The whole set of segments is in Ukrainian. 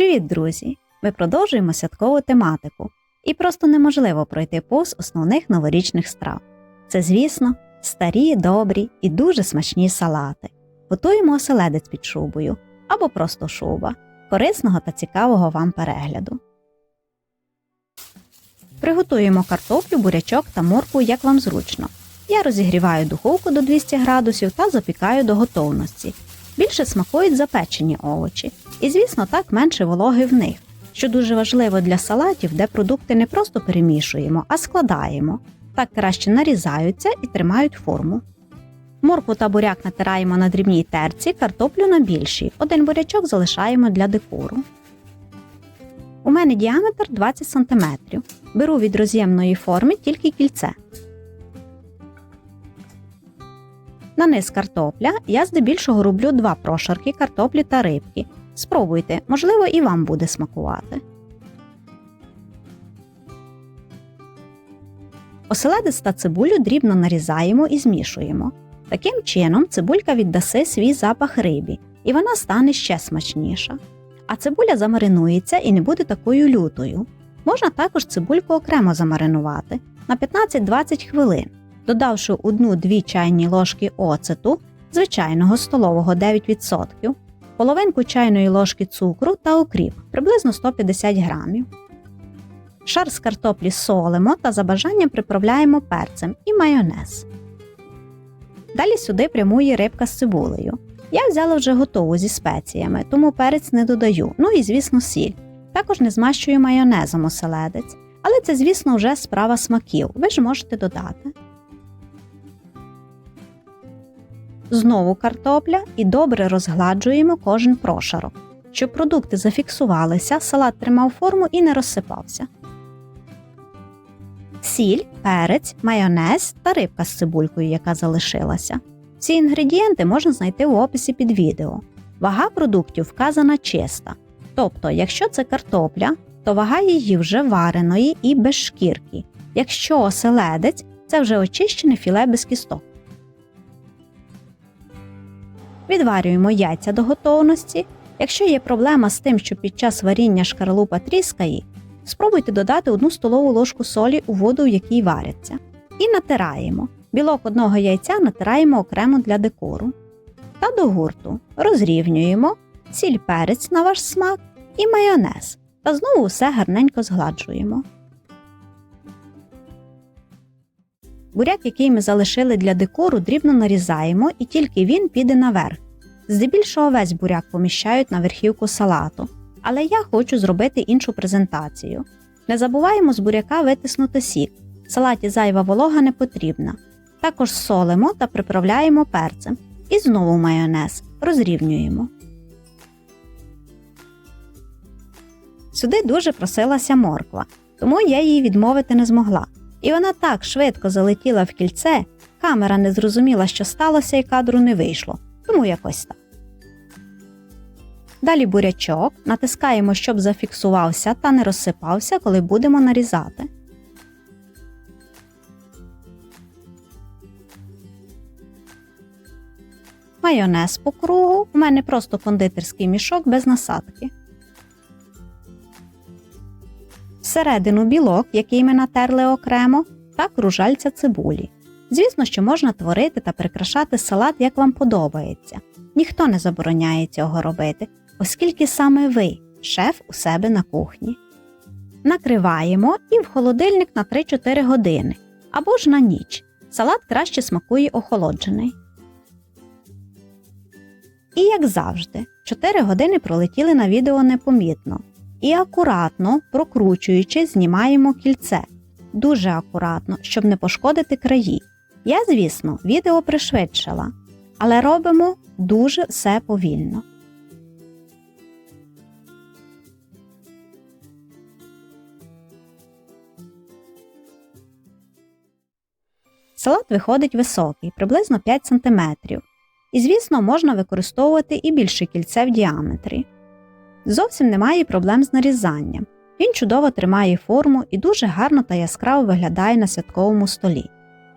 Привіт, друзі! Ми продовжуємо святкову тематику, і просто неможливо пройти повз основних новорічних страв. Це, звісно, старі, добрі і дуже смачні салати. Готуємо оселедець під шубою або просто шуба, корисного та цікавого вам перегляду. Приготуємо картоплю, бурячок та моркву, як вам зручно. Я розігріваю духовку до 200 градусів та запікаю до готовності. Більше смакують запечені овочі, і, звісно, так менше вологи в них, що дуже важливо для салатів, де продукти не просто перемішуємо, а складаємо. Так краще нарізаються і тримають форму. Моркву та буряк натираємо на дрібній терці, картоплю на більшій. Один бурячок залишаємо для декору. У мене діаметр 20 см. Беру від роз'ємної форми тільки кільце. На низ картопля я здебільшого роблю два прошарки картоплі та рибки. Спробуйте, можливо, і вам буде смакувати. Оселедець та цибулю дрібно нарізаємо і змішуємо. Таким чином цибулька віддаси свій запах рибі, і вона стане ще смачніша. А цибуля замаринується і не буде такою лютою. Можна також цибульку окремо замаринувати на 15-20 хвилин, додавши 1-2 чайні ложки оцету, звичайного столового 9%, половинку чайної ложки цукру та окріп приблизно 150 грамів. Шар з картоплі солимо та за бажанням приправляємо перцем і майонез. Далі сюди прямує рибка з цибулею. Я взяла вже готову зі спеціями, тому перець не додаю, ну і, звісно, сіль. Також не змащую майонезом оселедець, але це, звісно, вже справа смаків, ви ж можете додати. Знову картопля і добре розгладжуємо кожен прошарок, щоб продукти зафіксувалися, салат тримав форму і не розсипався. Сіль, перець, майонез та рибка з цибулькою, яка залишилася. Ці інгредієнти можна знайти в описі під відео. Вага продуктів вказана чиста. Тобто, якщо це картопля, то вага її вже вареної і без шкірки. Якщо оселедець, це вже очищене філе без кісток. Відварюємо яйця до готовності. Якщо є проблема з тим, що під час варіння шкарлупа тріскає, спробуйте додати 1 столову ложку солі у воду, в якій варяться. І натираємо. Білок одного яйця натираємо окремо для декору. Та до гурту розрівнюємо, сіль перець на ваш смак і майонез. Та знову все гарненько згладжуємо. Буряк, який ми залишили для декору, дрібно нарізаємо і тільки він піде наверх. Здебільшого весь буряк поміщають на верхівку салату, але я хочу зробити іншу презентацію. Не забуваємо з буряка витиснути сік. Салаті зайва волога не потрібна. Також солимо та приправляємо перцем. І знову майонез розрівнюємо. Сюди дуже просилася морква, тому я її відмовити не змогла. І вона так швидко залетіла в кільце, камера не зрозуміла, що сталося, і кадру не вийшло, тому якось так. Далі бурячок натискаємо, щоб зафіксувався та не розсипався, коли будемо нарізати. Майонез по кругу. У мене просто кондитерський мішок без насадки. Всередину білок, який ми натерли окремо, та кружальця цибулі. Звісно, що можна творити та прикрашати салат, як вам подобається. Ніхто не забороняє цього робити, оскільки саме ви, шеф у себе на кухні. Накриваємо і в холодильник на 3-4 години або ж на ніч. Салат краще смакує охолоджений. І як завжди, 4 години пролетіли на відео непомітно. І акуратно, прокручуючи, знімаємо кільце. Дуже акуратно, щоб не пошкодити краї. Я, звісно, відео пришвидшила, але робимо дуже все повільно. Салат виходить високий, приблизно 5 см. І, звісно, можна використовувати і більше кільце в діаметрі. Зовсім немає проблем з нарізанням. Він чудово тримає форму і дуже гарно та яскраво виглядає на святковому столі.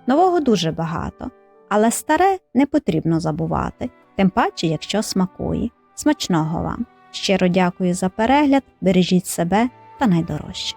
Нового дуже багато, але старе не потрібно забувати, тим паче, якщо смакує. Смачного вам! Щиро дякую за перегляд, бережіть себе та найдорожче.